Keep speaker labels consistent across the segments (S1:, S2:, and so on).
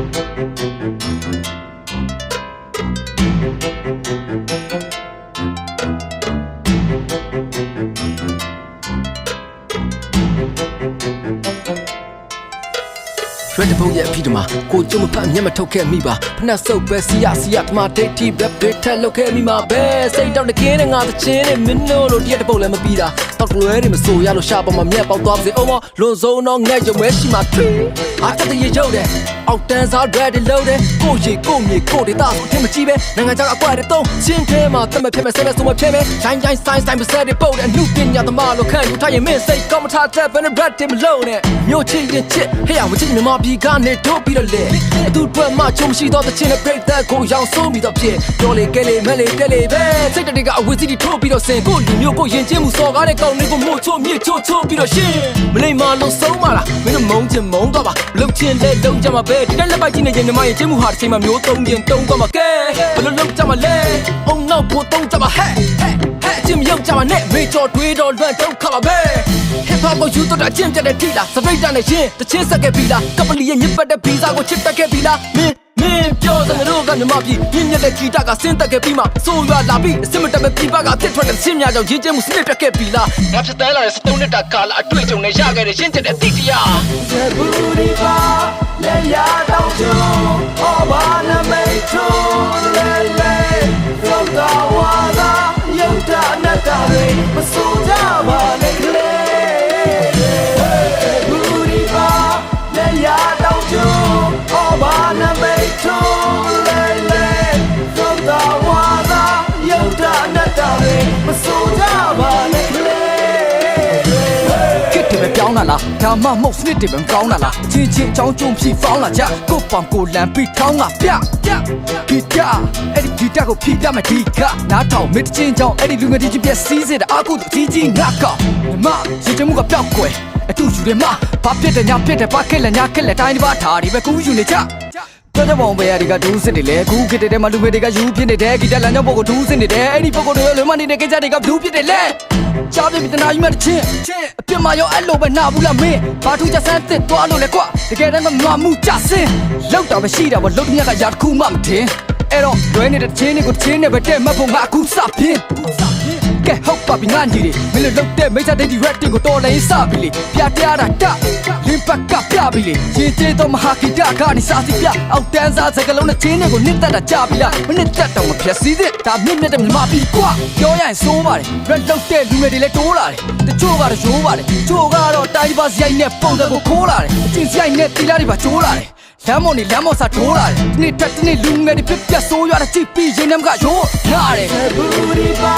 S1: ရွှဲတပုတ်ရဲ့အဖြစ်တမှာကိုကြုံမဖတ်မျက်မထုတ်ခဲ့မိပါဖနှက်ဆုပ်ပဲစီရစီရတမဒိတ်တီဘက်ဘစ်ထက်လောက်ခဲ့မိမှာပဲစိတ်တောက်တကင်းနဲ့ငါသချင်းနဲ့မင်းတို့လိုတရက်တပုတ်လည်းမပြီးတာတောက်လွဲတွေမဆိုရလို့ရှာပေါ်မှာမျက်ပေါက်သွားပါစေအုံးမလွန်ဆုံးတော့ငဲ့ကြုံမဲရှိမှာထွေးအားတက်တရရုပ်တယ် အောက်တန်းစား ready လို့တယ်ကိုရီကိုမြေကိုဒေတာဆိုအထင်မကြီးပဲနိုင်ငံခြားအကွက်တွေသုံးချင်းထဲမှာတတ်မဖြစ်မဲ့ဆဲမဲ့ဆိုမဖြစ်မဲ့ရိုင်းရိုင်းဆိုင်ဆိုင်ပစက်တွေပုတ်တယ်အမှုပညာသမားလို့ခံယူထားရင်မင်းစိတ်ကောမထားတဲ့ဘယ်နဲ့ red တင်မလို့နဲ့မြို့ချင်းရင်ချစ်ဟဲ့ရမချစ်မြမပြည်ကနေတို့ပြီးတော့လေအတူတွဲမှချုံရှိတော့တဲ့ချင်းနဲ့ break that ကိုရောင်ဆုံးပြီးတော့ဖြစ်ပြောလေကဲလေမဲလေကဲလေပဲစိတ်တတွေကအဝေးစီးထိုးပြီးတော့စင်ကိုလူမျိုးကိုရင်ချင်းမှုစော်ကားတဲ့ကောင်လေးကိုမို့ချို့မြစ်ချို့ချို့ပြီးတော့ရှင်းမလိမ္မာလုံးဆုံးမလားမင်းတို့မုံချင်မုံတော့ပါလှုပ်ချင်းလဲလုံးကြမှာပဲဒီတက်လက်ပိုက်ချင်းနဲ့ရင်နမရင်ချင်းမှုဟာတစ်ချိန်မှာမျိုးသုံးရင်တုံးတော့မှာကဲဘယ်လိုလုပ်ကြမှာလဲအုံနောက်ကိုသုံးကြမှာဟဲ့ဟဲ့ဟဲ့အချင်းမြုပ်ကြမှာနဲ့မေချော်တွေးတော့လွန့်တော့ခါပါပဲ hip hop ကိုယူတော့တာအချင်းပြတဲ့ထိလားစပိတ်တန်နဲ့ချင်းတချင်းဆက်ခဲ့ပြီလားကပလီရဲ့ညစ်ပတ်တဲ့ဗီဇာကိုချစ်တက်ခဲ့ပြီလားမင်းမ င်းပြောစငါတို့ကမြမပြည်ညင်ညက်တဲ့ဂီတကဆင်းတက်ခဲ့ပြီးမှဆိုရွာလာပြီးအစစ်မတက်မဲ့ပြပကအသစ်ထွက်တဲ့ချင်းများကြောင့်ရင်းကျင်းမှုစနစ်တက်ခဲ့ပြီလားငါဖြစ်သေးလာတဲ့စတုံးနှစ်တာကာလအတွေ့အကြုံနဲ့ရခဲ့တဲ့ရှင်းချက်တဲ့တိတရား
S2: The booty bar, let ya down to all bana make to
S3: လာလားဒါမှမဟုတ်စနစ်တွေပဲမကောင်းလာလားချင်းချင်းချောင်းကျုံဖြီဖောင်းလာကြကိုယ့်ပေါင်ကိုလန်ပြီးထောင်းလာပြပြဂီတအဲ့ဒီဂီတကိုဖြီးပြမယ်ဒီကနားထောင်မစ်ချင်းချောင်းအဲ့ဒီလူငယ်ကြီးပြက်စီးစေတဲ့အာကုသူကြီးကြီးငါကောင်မရေချမှုကပျောက်ကွယ်အတူယူတယ်မဘာဖြစ်တယ်ညာဖြစ်တယ်ဘာခက်လဲညာခက်လဲတိုင်းတစ်ပါးထားဒီပဲကူးယူနေကြ ကြောက်ကြပေါင်းပဲရဒီကဒူးစစ်နေလေခုခေတ်တဲ့မှာလူငယ်တွေကယူဖြစ်နေတယ်ဂီတလမ်းကြောင်းပုတ်ကိုဒူးစစ်နေတယ်အဲ့ဒီပုတ်ကိုတွေလွန်မနေတဲ့ကိစ္စတွေကဒူးဖြစ်တယ်လေကြားပြပြတနာကြီးမှတစ်ချင်းအပြစ်မရောအဲ့လိုပဲနာဘူးလားမင်းဘာထူးကြဆန်းတစ်သွားလို့လဲကွာတကယ်တမ်းကငါမှုကြဆင်းလောက်တာပဲရှိတာပေါ့လုတ်တမြက်ကရာတစ်ခုမှမထင်အဲ့တော့လွဲနေတဲ့ချင်းတွေကိုချင်းနဲ့ပဲတဲ့မှတ်ဖို့ငါအခုစပြင်း ကဲဟုတ်ပါပြီငါညီလေးမင်းတို့လုတ်တဲ့မိစ္ဆာဒိတ်ဒီ red တင်ကိုတော်လည်းစပြီလေပြပြတာတလင်းပတ်ကပြပြီလေရင်ကျေးတော့မဟာကီတာကနေစာစီပြအောက်တန်းစားစကလုံးနဲ့ချင်းတွေကိုနှစ်သက်တာကြပြီလားမနှစ်သက်တော့မဖြစ်စီးတဲ့ဒါမြင့်မြတ်တဲ့မြမပြီကွာပြောရရင်စိုးပါတယ် red လုတ်တဲ့လူငယ်တွေလည်းတိုးလာတယ်တချို့ကတော့ရိုးပါတယ်ချို့ကတော့တိုင်းပါစရိုက်နဲ့ပုံစံကိုခိုးလာတယ်အချင်းစရိုက်နဲ့တီလာတွေပါကျိုးလာတယ်လမ်းမော်နေလမ်းမော်စာထိုးလာတယ်ဒီနေ့တက်ဒီနေ့လူငယ်တွေဖြစ်ပြတ်ဆိုးရွားတဲ့ကြည့်ပြီးရင်နှမ်းကရိုးနားတယ်
S2: The booty bar,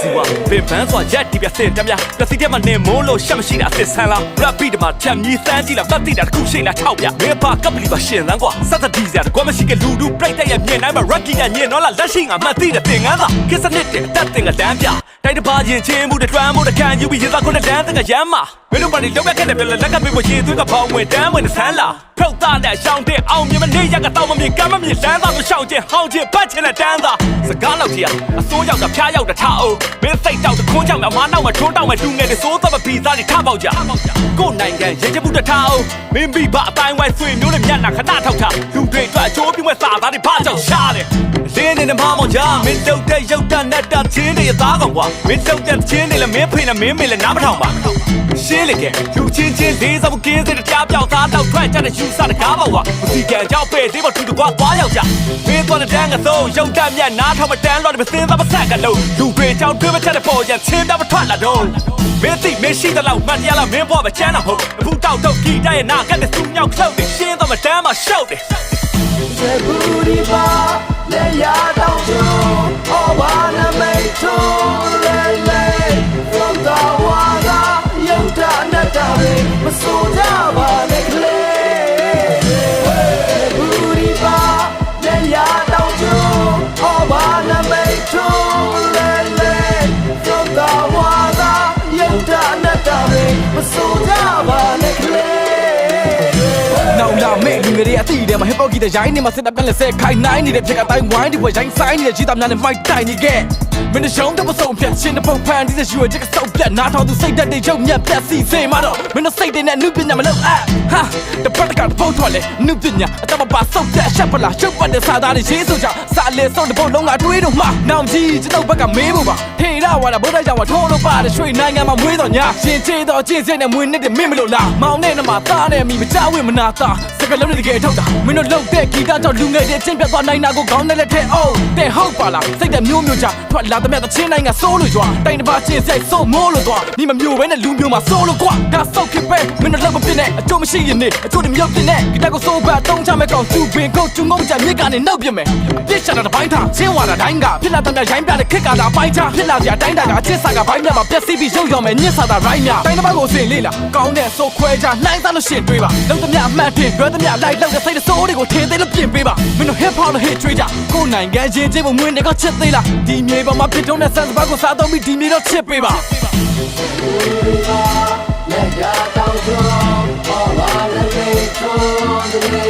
S4: စီဝပင်ပန်းစွာရက်ဒီပြစင်တမ်းများပစီတဲ့မှာနေမိုးလို့ရှက်မရှိတာစစ်ဆန်းလား rap beat မှာချက်မြည်စမ်းကြည့်လားပတ်တိတာတစ်ခုရှိလားထောက်ပြမင်းပါကပ်ပလီပါရှင်လန်းကွာစက်တဒီစရာကွာမရှိကလူလူပြိုက်တဲ့ရဲ့မြင်တိုင်းမှာ rocky ကညင်တော့လားလက်ရှိငါမှတ်သိတဲ့တင်ငန်းသာကစ္စနစ်တဲ့အတက်တင်ကတန်းပြ တိုက်တပါချင်းချင်းမှုတဲ့တွမ်းမှုတဲ့ခံယူပြီးရသားခွန်းတဲ့တန်းတင်ကရမ်းမှာမင်းတို့ပါတီလောက်ရခဲ့တဲ့ပြလက်ကပေးဖို့ရင်သွေးကပေါင်းဝင်တန်းဝင်ဆန်းလာဖြုတ်သားတဲ့ရှောင်းတဲ့အောင်မြင်မနေရကတော့မမြင်ကမ်းမမြင်လမ်းသားကိုရှောင်းချင်းဟောင်းချင်းပတ်ချင်းနဲ့တန်းသာစကားလောက်ကြီးအစိုးရောက်တာဖျားရောက်တာထားအောင်မင်းစိတ်တောက်တခွန်းချောင်းအမားနောက်မှာထွန်းတောက်မှာလူငယ်တွေစိုးတော့မပြီးသားတွေထပေါက်ကြကိုယ်နိုင်ငံရဲချမှုတထားအောင်မင်းပြီးပါအတိုင်းဝိုင်းဆွေမျိုးနဲ့မျက်နှာခဏထောက်ထားလူတွေအတွက်အချိုးပြမဲ့စာသားတွေဘာကြောင့်ရှားတယ်လ င်းနေနေမမောင်ကြမင်းတုတ်တဲ့ရုပ်တန်နဲ့တက်ချင်းတွေအသားကောင်ကွာမင်းတုတ်တဲ့ချင်းတွေလည်းမင်းဖေနဲ့မင်းမေလည်းနားမထောင်ပါရှင်းလေကဲလူချင်းချင်းလေးစားဖို့ကင်းစတဲ့တရားပြောက်သားတောက်ထွက်ကြတဲ့ယူဆတဲ့ကားပေါ့ကွာမစီကံကြောက်ပဲသေးဖို့တူတူကွာသွားရောက်ကြမင်းသွားတဲ့တန်းကသုံးရုပ်တန်မြတ်နားထောင်မတန်းတော့မစင်းသားမဆက်ကလုံးလူတွေကြောင့်တွေးမချက်တဲ့ပေါ်ရချင်းပြမထွက်လာတော့မင်းသိမင်းရှိတဲ့လောက်မှတ်ရလားမင်းဘောပဲချမ်းတော့ဟုတ်အခုတောက်တော့ဂီတရဲ့နာကတဲ့သူမြောက်ထုတ်တယ်ရှင်းတော့မတန်းမှာရှောက်တယ်
S2: The booty bar, let ya down ဆိုကြပါနဲ့ကလေးနောက်လာမေလူငယ်တွေအတိတယ်မှာ hip
S5: hop ကြီးတဲ့ရိုင်းနေမှာစစ်တပ်ကလည်းဆဲခိုင်နိုင်နေတဲ့ဖြစ်ကတိုင်းဝိုင်းဒီဘွယ်ရိုင်းဆိုင်နေတဲ့ကြီးသားများနဲ့မိုက်တိုင်နေခဲ့မင်းတို့ရှုံးတော့မဆုံးဖြတ်ရှင်တဲ့ပုံဖန်ဒီစရွေချက်ကစောက်ပြတ်နားထောင်သူစိတ်ဓာတ်တွေချုပ်မြတ်ပြတ်စီစင်မတော့မင်းတို့စိတ်တွေနဲ့နုပညာမလို့အပ်ဟာတပတ်တကတပုတ်ထွက်လေနုပညာအတမပါစောက်ပြတ်ရှက်ပလာရှုပ်ပတ်တဲ့စာသားတွေရေးဆိုကြစာလေစောက်တပုတ်လုံးကတွေးတော့မှနောင်ကြီးကျွန်တော်ဘက်ကမေးဖို့ပါ ဝါဒဗုဒ္ဓကြောင့်ဝထိုးလို့ပါတဲ့ရွှေနိုင်ငံမှာမွေးတော်ညာရှင်ချေတော်ချင်းစဲနဲ့မွေးနေတဲ့မင်းမလို့လားမောင်နဲ့နှမသားနဲ့မိမကြဝင့်မနာသားစကလုံးတွေတကယ်ထုတ်တာမင်းတို့လုံတဲ့ဂီတကြောင့်လူငယ်တွေချင်းပြတ်သွားနိုင်တာကိုခေါင်းနဲ့လက်ထဲအုပ်တဲ့ဟုတ်ပါလားစိတ်တဲ့မျိုးမျိုးချထွက်လာတဲ့မြတ်တဲ့ချင်းနိုင်ငံစိုးလို့ကြွားတိုင်တစ်ပါချင်းဆိုင်စိုးမိုးလို့သွားဒီမမျိုးပဲနဲ့လူမျိုးမှာစိုးလို့ကွာဒါစောက်ခစ်ပဲမင်းတို့လောက်မပြစ်နဲ့အကျိုးမရှိရင်နေအကျိုးတွေမြုပ်ပြစ်နဲ့ဂီတကိုစိုးပါတုံးချမဲ့ကောင်သူပင်ကိုကျုံငုံကြမြစ်ကနေနှုတ်ပြမယ်ပြစ်ချတာတစ်ပိုင်းထားချင်းဝါတာတိုင်းကဖြစ်လာတဲ့မြရိုင်းပြတဲ့ခက်ကလာပိုင်းချဖြစ်လာကြတိုင်းတာကအချစ်စာကဘိုင်းမြမှာပျက်စီးပြီးရုပ်ရော်မယ်ညစ်စာတာရိုင်းမြတိုင်းတစ်ပတ်ကိုစင်လေးလာကောင်းတဲ့ဆိုခွဲကြနှိုင်းသားလို့ရှင်တွေးပါလုံးသမျှအမှတ်တင်ရွယ်သမျှလိုက်လောက်တဲ့စိတ်ဆိုးတွေကိုထင်သေးလို့ပြင်ပေးပါမင်းတို့ hip hop နဲ့ hit တွေးကြကိုယ်နိုင်ငံချင်းချင်းမွေးနေကချစ်သေးလားဒီမြေပေါ်မှာဖြစ်တော့တဲ့ဆန်စပါးကိုစားတော့ပြီးဒီမြေတော့ချစ်ပေးပါ
S1: လက်ရတောင်းချုံအော်ဘာနမိတ်ထုံးတလေးလေးသုံးတော်ဝါကယု